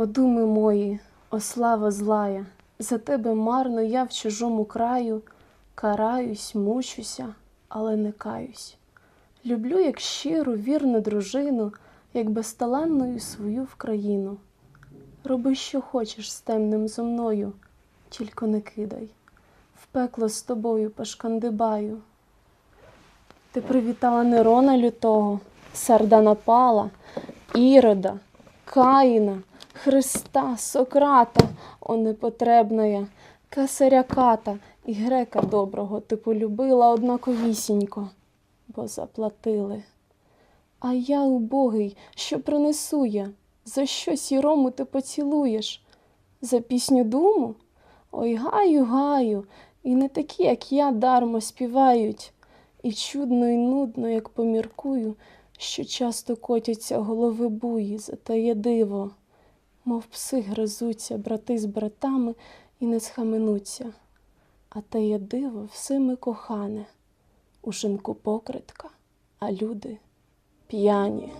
О, думи мої, о слава злая, за тебе марно я в чужому краю караюсь, мучуся, але не каюсь. Люблю, як щиру, вірну дружину, як безталанною свою в країну. Роби, що хочеш з темним зо мною, тільки не кидай. В пекло з тобою пошкандибаю. Ти привітала Нерона лютого, Сардана Пала, Ірода, Каїна, Христа, Сократа, о непотребна я, кесаря Ката і грека доброго ти полюбила однаковісінько, бо заплатили. А я, убогий, що принесу я? За що сірому ти поцілуєш? За пісню думу? Ой, гаю, гаю, і не такі, як я, дармо співають. І чудно, і нудно, як поміркую, що часто котяться голови буї, затає диво, мов пси гризуться, брати з братами і не схаменуться. А те є диво всеми кохане, у шинку покритка, а люди п'яні.